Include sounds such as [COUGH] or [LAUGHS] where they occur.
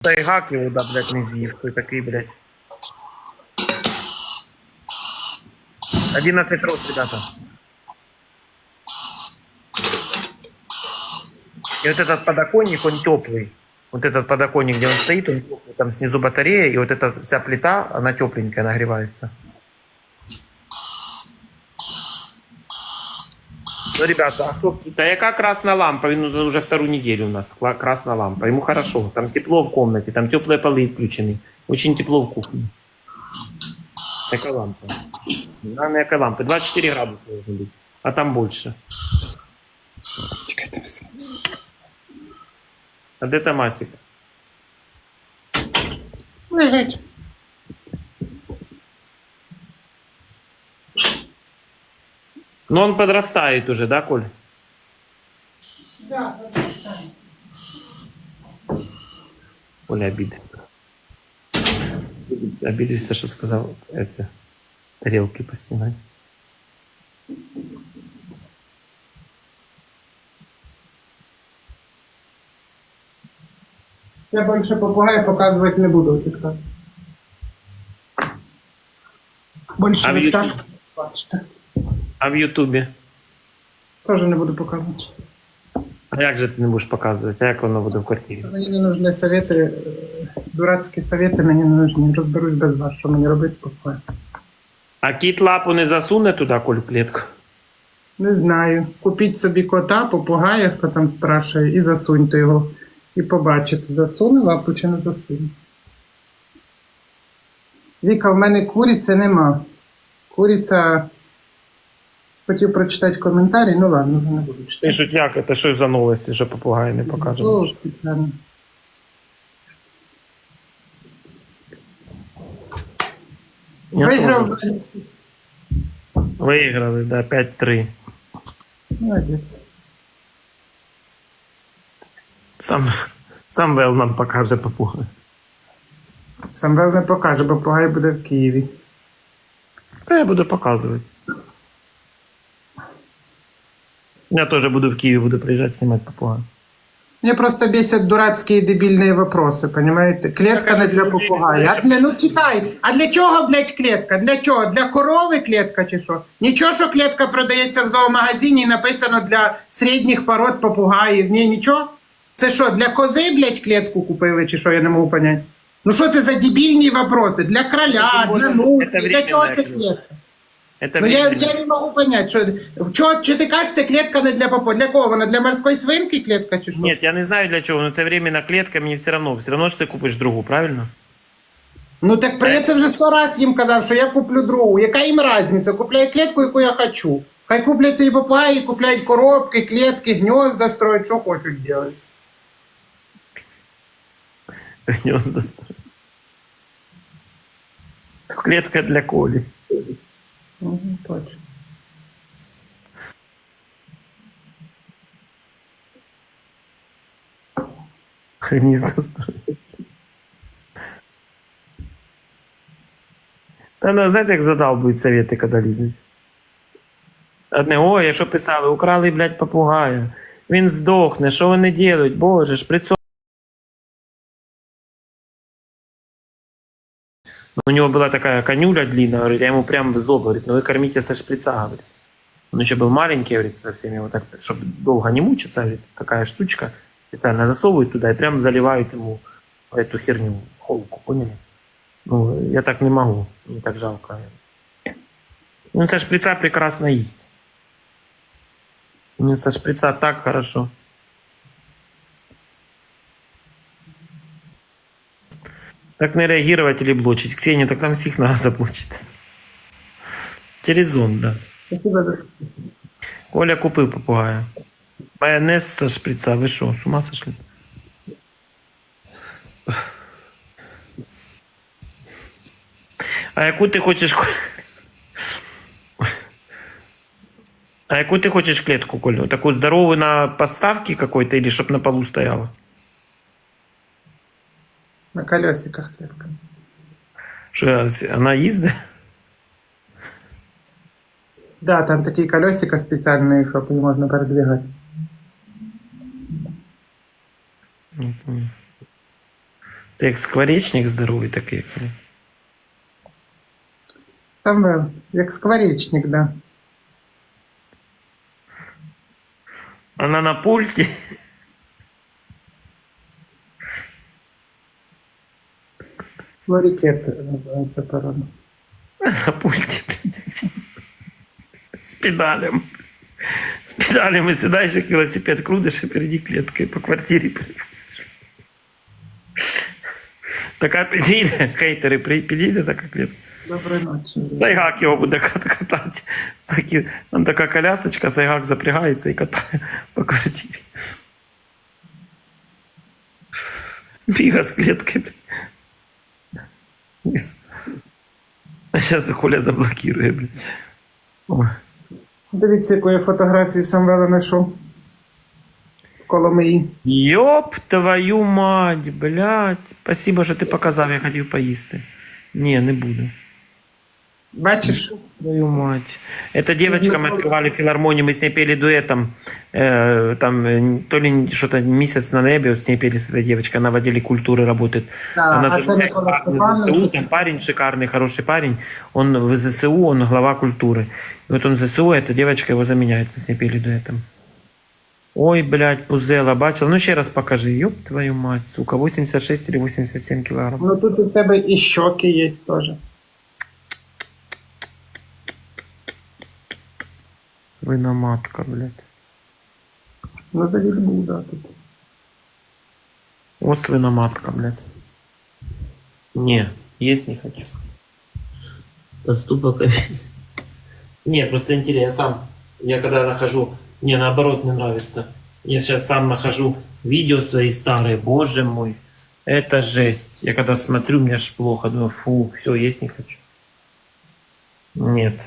Та й його, да, блядь, не з'їв, той такий, блядь. 11 рот, ребята. И вот этот подоконник, он теплый. Вот этот подоконник, где он стоит, он теплый. Там снизу батарея, и вот эта вся плита, она тепленькая, нагревается. Ребята, а кто... Да яка красная лампа? Он уже вторую неделю у нас. Красная лампа. Ему хорошо. Там тепло в комнате, там теплые полы включены. Очень тепло в кухне. Яка лампа? Главное, яка лампа. 24 градуса должно быть. А там больше. А де Тамасик? Лежить. Ну, он подрастает уже, да, Коль? Да, Оля обидится. Обидится, обидится, что сказал эти тарелки поснимать. Я більше попугая показувати не буду в TikTok. Більше А в А в Ютубі? Теж не буду показувати. А як же ти не будеш показувати? А як воно буде в квартирі? Мені не нужні совети, е, дурацькі совети мені не нужні. Розберусь без вас, що мені робити попугай. А кіт лапу не засуне туди, клітку? Не знаю. Купіть собі кота, попугая, хто там спрашує, і засуньте його. І побачите, засуне лапу чи не засуне. Віка, в мене куриці нема. Куриця. Хотів прочитати коментарі, ну ладно, вже не буду читати. Пишуть, як це що за новості, що попугаї не Ну, спеціально. Я Виграв. теж. Виграли, да, 5-3. Молодець. Сам, сам Вел нам покаже попугай. Самвел не покаже, бо попугай буде в Києві. Та я буду показувати. Я теж буду в Києві, буду приїжджати знімати попугая. Мне просто бесят дурацкие дебильные вопросы, понимаете? Клетка Так, а не для ти попугая. А для, ну читай, а для чого, блядь, клетка? Для чого? Для корови клетка чи що? Нічого, що клетка продається в зоомагазині і написано для середніх пород попугаїв. Ні, нічого? Це що, для кози, блядь, клетку купили, чи що, я не можу поняти. Ну що це за дебільні вопроси? Для кроля, для нуки, для чого це клетка. клетка? Это Ну я, временно. я не можу понять, що, що, чи ти кажеш, це клетка не для попу? Для кого? Вона для морської свинки клетка чи що? Нет, я не знаю для чого, но це временна клетка, мені все равно. Все равно, що ти купиш другу, правильно? Ну так про я це вже сто раз їм казав, що я куплю другу. Яка їм різниця? Купляю клітку, яку я хочу. Хай купляться і попугаї, купляють коробки, клітки, гнізда строять, що хочуть делать. Гнезда строить. Клетка для Коли. Угу, точно. Гнізда строить. Та ну, знаєте, як задалбують совети, коли лізуть. Одне, ой, я що писали, украли, блядь, попугая. Він здохне, що вони делають? Боже, шприцо. У него была такая конюля длинная, говорит, я ему прям в зуб, говорит, ну вы кормите со шприца, говорит. Он еще был маленький, говорит, совсем его так, чтобы долго не мучиться, говорит, такая штучка, специально засовывают туда и прям заливают ему эту херню, холку, поняли? Ну, я так не могу, мне так жалко. Ну, со шприца прекрасно есть. Мне со шприца так хорошо. Так не реагировать или блочить. Ксения, так там всех надо заблочить. Через зон, да. Спасибо за Коля купив попугая. Майонез со шприца. Ви що, з ума сошли? А яку ти хочеш... А яку ти хочеш клетку, Коля? Таку здорову на подставке какой-то или чтоб на полу стояла? на колесиках клітка. Що, вона їздить? Да, там такі колесика спеціальні, щоб їх можна передвигати. Це як скворечник здоровий такий. блін. Там е, як скворечник, да. Вона на пульті. Флорікет називається порода. На пульті, [LAUGHS] блядь. З педалем. З педалями сідаєш, як велосипед крутиш, і переді кліткою по квартирі перевозиш. Така підійде, хейтери, при- підійде така клітка. Доброї ночі. Сайгак його буде кат- катати. З такі, там така колясочка, Сайгак запрягається і катає по квартирі. Біга з кліткою. Зараз Коля заблокирує, блядь. Дивіться, яку я фотографію Самвела знайшов. Коломиї. Йоп твою мать, блядь. Спасибо, що ти показав, я хотів поїсти. Ні, не буду. Бачиш? Твою мать. Эта девочка, мы открывали филармонию, мы с ней пели дуэтом. Э, там э, то ли что-то месяц на небе вот с ней пели с этой девочкой, она в отделе культуры работает. Так, Она а Степанович. ЗСУ, там парень шикарный, хороший парень. Он в ЗСУ, он глава культуры. И вот он в ЗСУ, эта девочка его заменяет, мы с ней пели дуэтом. Ой, блядь, Пузела, бачил. Ну, еще раз покажи. Ёб твою мать, сука. 86 или 87 килограмм. Ну тут у тебе і щоки є теж. Виноматка, блядь. Ну тоді був, да, тут. Вот свиноматка, блядь. Не, есть не хочу. Поступок Не, просто интересно, я сам, я когда нахожу, не, наоборот, мне нравится. Я сейчас сам нахожу видео свои старые, боже мой, это жесть. Я когда смотрю, мне аж плохо, думаю, фу, все, есть не хочу. Нет,